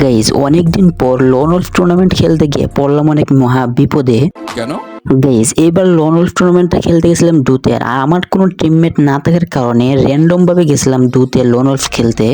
Guys অনেকদিন পর loan of tournament খেলতে গিয়ে পড়লাম অনেক মহা বিপদে। কেন? গাইজ এবার লন অফ টুর্নামেন্টটা খেলতে গেছিলাম দুতে আর আমার কোনো টিমমেট না থাকার কারণে র্যান্ডম ভাবে গেছিলাম দুতে লন অফ খেলতে।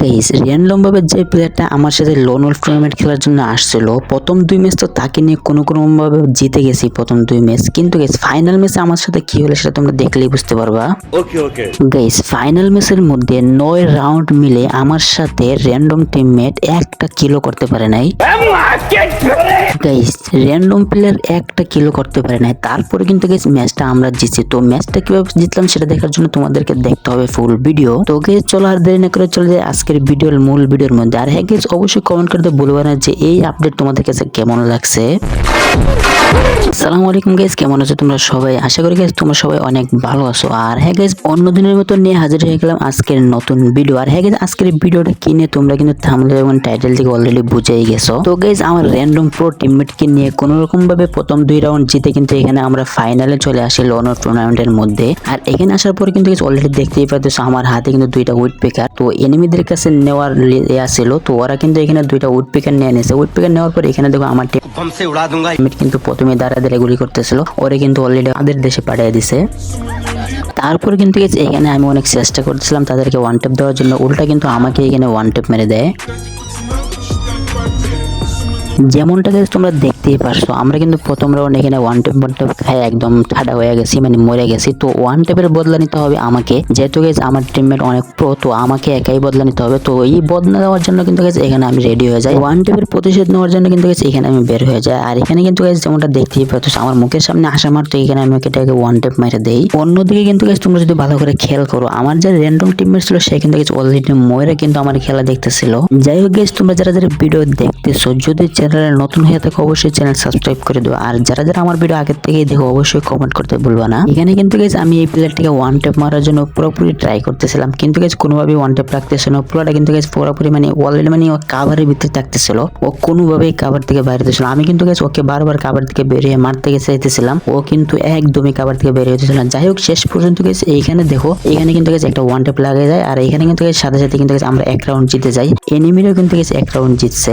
গাইজ রিয়ান লম্বাবের যে প্লেয়ারটা আমার সাথে লোন অল টুর্নামেন্ট খেলার জন্য আসছিল প্রথম দুই ম্যাচ তো তাকে নিয়ে কোনো কোনোভাবে জিতে গেছি প্রথম দুই ম্যাচ কিন্তু গেস ফাইনাল ম্যাচে আমার সাথে কি হলো সেটা তোমরা দেখলেই বুঝতে পারবা। ওকে ওকে গাইস ফাইনাল ম্যাচের মধ্যে নয় রাউন্ড মিলে আমার সাথে র্যান্ডম টিমমেট একটা কিলো করতে পারে নাই। গাইস র্যান্ডম প্লেয়ার একটা কিলো করতে পারে না তারপরে কিন্তু গাইস ম্যাচটা আমরা জিতছি। তো ম্যাচটা কীভাবে জিতলাম সেটা দেখার জন্য তোমাদেরকে দেখতে হবে ফুল ভিডিও তো গেস চলো আর দেরি না করে চলে যায় আজকের ভিডিওর মূল ভিডিওর মধ্যে। আর হ্যাঁ গেস অবশ্যই কমেন্ট করতে বলব না যে এই আপডেট তোমাদের কাছে কেমন লাগছে। সালামু আলাইকুম গেস কেমন আছো তোমরা সবাই? আশা করি গেস তোমরা সবাই অনেক ভালো আছো। আর হ্যাঁ গেস অন্যদিনের মতো নিয়ে হাজির হয়ে গেলাম আজকের নতুন ভিডিও আর হ্যাঁ গেস আজকের ভিডিওটা কিনে তোমরা কিন্তু থামলে এবং টাইটেল থেকে অলরেডি বুঝেই গেছো। তো গেস আমার র্যান্ডম প্রো টিমমেটকে নিয়ে কোনোরকমভাবে রকম ভাবে প্রথম দুই রাউন্ড জিতে কিন্তু এখানে আমরা ফাইনালে চলে আসি লনো টুর্নামেন্টের মধ্যে। আর এখানে আসার পরে কিন্তু অলরেডি দেখতেই পাচ্ছ আমার হাতে কিন্তু দুইটা উইট পেকার তো এনিমিদের কাছে নেওয়ার ইয়া ছিল তো ওরা কিন্তু এখানে দুইটা উইট পেকার নিয়ে নিয়েছে উইট পেকার নেওয়ার পরে এখানে দেখো আমার টিম কিন্তু প্রথম দাঁড়া দাঁড়া গুলি করতেছিল, ওরে কিন্তু অলরেডি আমাদের দেশে পাঠিয়ে দিছে। তারপর কিন্তু এখানে আমি অনেক চেষ্টা করছিলাম তাদেরকে ওয়ান টেপ দেওয়ার জন্য, উল্টা কিন্তু আমাকে এখানে ওয়ান টেপ মেরে দেয়। যেমনটা গেছে তোমরা দেখতেই পারছ, আমরা কিন্তু প্রথম রাউন্ড এখানে ওয়ান টেপ ওয়ান টেপ খাই, একদম ঠাডা হয়ে গেছি মানে মরে গেছি। তো ওয়ান টেপের বদলা নিতে হবে আমাকে। যেহেতু গেছে আমার টিমমেট অনেক প্রো তো আমাকে একাই বদলা নিতে হবে। তো এই বদলা দেওয়ার জন্য কিন্তু গেছে এখানে আমি রেডি হয়ে যাই। ওয়ান টেপের প্রতিশোধ নেওয়ার জন্য কিন্তু গেছে এখানে আমি বের হয়ে যাই। আর এখানে কিন্তু গেছে যেমনটা দেখতেই পাচ্ছ, আমার মুখের সামনে আসা মারতো এখানে আমি এটাকে ওয়ান টেপ মেরে দেই। অন্যদিকে কিন্তু গেছে তোমরা যদি ভালো করে খেয়াল করো, আমার যে র্যান্ডম টিমমেট ছিল, সে কিন্তু গেছে অলরেডি ময়রা কিন্তু আমার খেলা দেখতেছিল। যাই হোক গেছে তোমরা যারা যারা ভিডিও দেখতেছো, যদি চ্যানেলে নতুন হয়ে থাকো, অবশ্যই চ্যানেল সাবস্ক্রাইব করে দেবো আর যারা যারা আমার ভিডিও আগের থেকেই দেখো, অবশ্যই কমেন্ট করতে ভুলবা না। এখানে কিন্তু গেছে আমি এই প্লেয়ারটিকে ওয়ান টেপ মারার জন্য পুরোপুরি ট্রাই করতেছিলাম। কিন্তু গেছে কোনোভাবে ওয়ান টেপ রাখতেছিল না। পুরোটা কিন্তু গেছে পুরোপুরি মানে অলরেডি মানে ও কাভারের ভিতরে থাকতেছিল। ও কোনোভাবেই কাভার থেকে বাইরে না। আমি কিন্তু গেছে ওকে বারবার কাভার থেকে বেরিয়ে মারতে গেছে চাইতেছিলাম। ও কিন্তু একদমই কাভার থেকে বেরিয়ে হতেছিল। যাই হোক, শেষ পর্যন্ত গেছে এইখানে দেখো, এখানে কিন্তু গেছে একটা ওয়ান টেপ লাগে যায়। আর এখানে কিন্তু সাথে সাথে কিন্তু আমরা এক রাউন্ড জিতে যাই। এনিমিরও কিন্তু গেছে এক রাউন্ড জিতছে।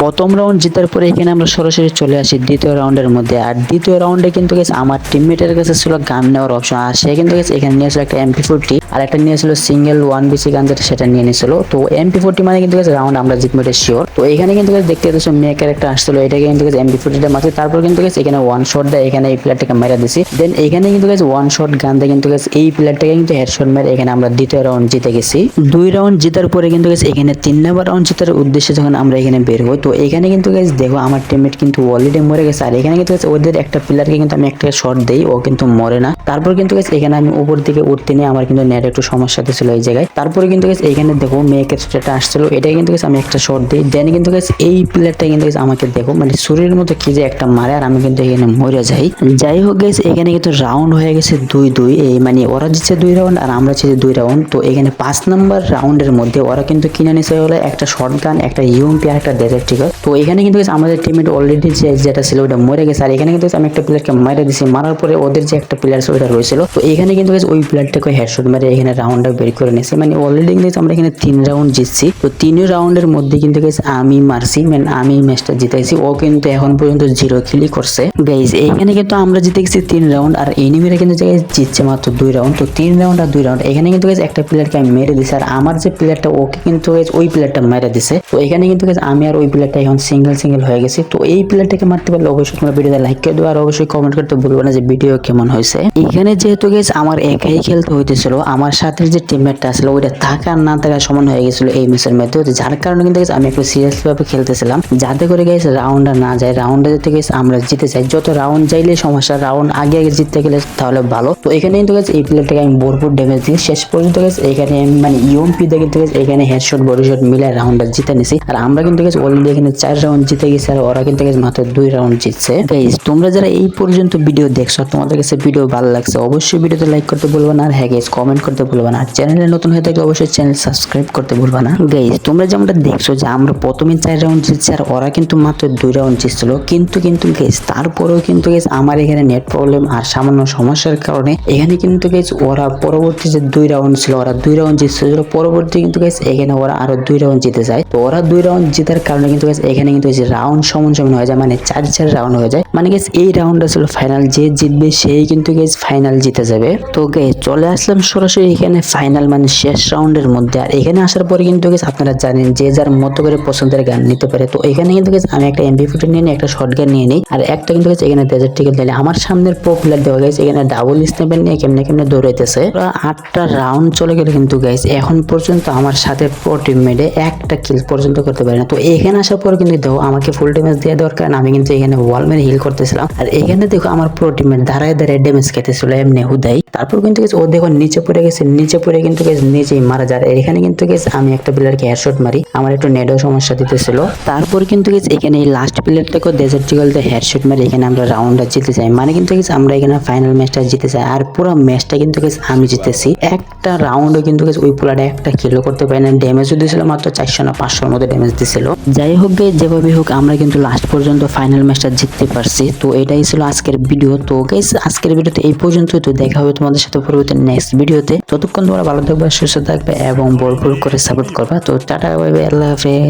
প্রথম রাউন্ড জেতার পরে এখানে আমরা সরাসরি চলে আসি দ্বিতীয় রাউন্ডের মধ্যে। আর দ্বিতীয় রাউন্ডে কিন্তু গেছে আমার টিমমেটের কাছে ছিল গান নেওয়ার অপশন আর সে কিন্তু গেছে এখানে নিয়েছিল একটা এমপি ফোরটি আর একটা নিয়েছিল সিঙ্গেল ওয়ান বিসি গান যেটা সেটা নিয়ে নিয়েছিল তো এমপি ফোরটি মানে কিন্তু গেছে রাউন্ড আমরা জিতবো, এটা শিওর তো এখানে কিন্তু গেছে দেখতে পাচ্ছ মেয়ে ক্যারেক্টার আসছিল, এটাকে কিন্তু গেছে এমপি ফোরটিটা মারছে। তারপর কিন্তু গেছে এখানে ওয়ান শট দেয় এখানে এই প্লেয়ারটাকে মেরে দিছি। দেন এখানে কিন্তু গেছে ওয়ান শট গান দিয়ে কিন্তু গেছে এই প্লেয়ারটাকে কিন্তু হেডশট মেরে এখানে আমরা দ্বিতীয় রাউন্ড জিতে গেছি। দুই রাউন্ড জেতার পরে কিন্তু গেছে এখানে তিন নাম্বার রাউন্ড জেতার উদ্দেশ্যে যখন আমরা এখানে বের হই, তো এখানে কিন্তু গেছে দেখো আমার টিমমেট কিন্তু অলরেডি মরে গেছে। আর এখানে কিন্তু ওদের একটা প্লেয়ারকে কিন্তু আমি একটা শট দেই, ও কিন্তু মরে না। তারপর কিন্তু গেছে এখানে আমি উপর দিকে উঠতে নিয়ে আমার কিন্তু নেট একটু সমস্যা ছিল এই জায়গায়। তারপরে কিন্তু গেছে এখানে দেখো মেয়েকের স্টেটা আসছিল এটা কিন্তু গেছে আমি একটা শট দিই। দেন কিন্তু গেছে এই প্লেয়ারটা কিন্তু গেছে আমাকে দেখো মানে শরীরের মতো কি যে একটা মারে, আর আমি কিন্তু এখানে মরে যাই। যাই হোক গেছে এখানে কিন্তু রাউন্ড হয়ে গেছে দুই দুই এই মানে ওরা জিতছে দুই রাউন্ড আর আমরা জিতছি দুই রাউন্ড তো এখানে পাঁচ নাম্বার রাউন্ডের মধ্যে ওরা কিন্তু কিনে নিছে হলো একটা শর্ট গান একটা ইউএমপি আর একটা ডেজার্ট টিকার তো এখানে কিন্তু আমাদের টিমের অলরেডি যে যেটা ছিল ওটা মরে গেছে। আর এখানে কিন্তু আমি একটা প্লেয়ারকে মেরে দিছি। মারার পরে ওদের যে একটা প্লেয়ার ছিল ওটা রয়েছিল। তো এখানে কিন্তু ওই প্লেয়ারটাকে হেডশট মেরে এখানে রাউন্ডটা বের করে নিয়েছে। মানে অলরেডি কিন্তু আমরা এখানে তিন রাউন্ড জিতছি। তো তিন রাউন্ডের মধ্যে কিন্তু আমি মারছি। মানে আমি ম্যাচটা জিতাইছি। ও কিন্তু এখন পর্যন্ত জিরো খেলি করছে। গাইজ এখানে কিন্তু আমরা জিতে গেছি তিন রাউন্ড আর এনিমিরা কিন্তু জিতছে মাত্র দুই রাউন্ড তো তিন রাউন্ড আর দুই রাউন্ড এখানে কিন্তু একটা প্লেয়ারকে আমি মেরে দিছি। আর আমার যে প্লেয়ারটা ওকে কিন্তু ওই প্লেয়ারটা মেরে দিছে। তো এখানে কিন্তু আমি আর ওই প্লেয়ারটা এখন সিঙ্গেল সিঙ্গেল হয়ে গেছি। তো এই প্লেয়ারটাকে মারতে পারলে অবশ্যই তোমরা ভিডিওতে লাইক করে দেবো আর অবশ্যই কমেন্ট করতে ভুলবে না যে ভিডিও কেমন হয়েছে। এখানে যেহেতু গেছে আমার একাই খেলতে হইতেছিল, আমার সাথে যে টিমমেটটা আসলে ওইটা থাকা না থাকা সমান হয়ে গেছিল এই ম্যাচের মধ্যে। যার কারণে কিন্তু আমি একটু সিরিয়াস ভাবে খেলতেছিলাম। যাতে করে গেছে রাউন্ডটা না যায় রাউন্ডে যেতে গেছে আমরা জিতে চাই যত রাউন্ড যাইলে সমস্যা রাউন্ড আগে আগে জিততে গেলে তাহলে ভালো। তো এখানে কিন্তু গেছে এই প্লেয়ারটাকে আমি ভরপুর ড্যামেজ দিই শেষ পর্যন্ত গেছে এখানে মানে ইউএমপি দিয়ে কিন্তু guys এখানে হেডশট বডি শট মিলে রাউন্ডটা জিতে নিছি। আর আমরা কিন্তু গেছে অলরেডি এখানে চার রাউন্ড জিতে গেছে আর ওরা কিন্তু মাত্র দুই রাউন্ড জিতছে। গাইজ তোমরা যারা এই পর্যন্ত ভিডিও দেখছ, তোমাদের কাছে ভিডিও ভালো লাগছে, অবশ্যই ভিডিওতে লাইক করতে ভুলবে না। আর হ্যাঁ গাইজ কমেন্ট করতে ভুলবে না। আর চ্যানেলে নতুন হয়ে থাকলে অবশ্যই চ্যানেল সাবস্ক্রাইব করতে ভুলবে না। গাইজ তোমরা যেমনটা দেখছ যে আমরা প্রথমে চার রাউন্ড জিতছি আর ওরা কিন্তু মাত্র দুই রাউন্ড জিতছিল। কিন্তু কিন্তু গাইজ তারপরেও কিন্তু গাইজ আমার এখানে নেট প্রবলেম আর সামান্য সমস্যার কারণে এখানে কিন্তু গাইজ ওরা পরবর্তী যে দুই রাউন্ড ছিল, ওরা দুই রাউন্ড জিতছিল। পরবর্তী কিন্তু গাইজ এখানে ওরা আরও দুই রাউন্ড জিতে যায়। তো ওরা দুই রাউন্ড জেতার কারণে কিন্তু guys এখানে কিন্তু রাউন্ড সমান সমান হয়ে যায় মানে চার চার রাউন্ড হয়ে যায় মানে গেস এই রাউন্ডটা ছিল ফাইনাল যে জিতবে সেই কিন্তু গেস ফাইনাল জিতে যাবে। তো গেস চলে আসলাম সরাসরি এখানে ফাইনাল মানে শেষ রাউন্ডের মধ্যে। আর এখানে আসার পরে কিন্তু গেস আপনারা জানেন যে যার মতো করে পছন্দের গান নিতে পারে। তো এখানে কিন্তু গেস আমি একটা এমপি ফুটে নিয়ে নিই, একটা শর্ট গান নিয়ে নিই। আর একটা কিন্তু গেছে এখানে ডেজার্ট টিকেট দিলে আমার সামনের পপুলার দেওয়া গেছে এখানে ডাবল স্ন্যাপের নিয়ে কেমনে কেমনে দৌড়াইতেছে। আটটা রাউন্ড চলে গেলে কিন্তু গাইস এখন পর্যন্ত আমার সাথে প্রো টিমমেটে একটা কিল পর্যন্ত করতে পারে না। তো এখানে আসার পর কিন্তু আমাকে ফুল ড্যামেজ দেওয়া দরকার আমি কিন্তু এখানে ওয়াল মেরে হিল করতেছিলাম। আর এখানে দেখো আমার প্রো টিমমেট দাঁড়ায় দাঁড়ায় ড্যামেজ খেতেছিল, এমনি হুদাই। তারপর কিন্তু গেছে ও দেখো নিচে পড়ে গেছে, নিচে পড়ে কিন্তু নিচেই মারা যায়। এখানে কিন্তু আমি একটা প্লেয়ারকে হেডশট মারি, আমার একটু নেডও সমস্যা দিতেছিল। তারপর কিন্তু গেছে এখানে এই লাস্ট প্লেয়ার প্লেয়ারটাকে ডেজার্ট জিগলতে হেডশট মারি, এখানে আমরা রাউন্ডটা জিতে যাই। মানে কিন্তু গেছে আমরা এখানে ফাইনাল ম্যাচটা জিতে যাই। আর পুরো ম্যাচটা কিন্তু গেছে আমি জিতেছি। একটা রাউন্ডে কিন্তু গেছে ওই প্লেয়ারটা একটা কিলো করতে পারি না ড্যামেজও দিয়েছিল মাত্র চারশো না পাঁচশোর মতো ড্যামেজ দিছিল। যাই হোক গে যেভাবে হোক, আমরা কিন্তু লাস্ট পর্যন্ত ফাইনাল ম্যাচটা জিততে পারছি। তো এটাই ছিল আজকের ভিডিও তো গাইস আজকের ভিডিওতে এই পর্যন্তই। তো দেখা হবে তোমাদের সাথে পরবর্তী নেক্সট ভিডিওতে ততক্ষণ তোমরা ভালো থাকবে, সুস্থ থাকবে এবং বল বল করে সাপোর্ট করবা। তো টাটা বাই বাই আল্লাহ হাফেজ।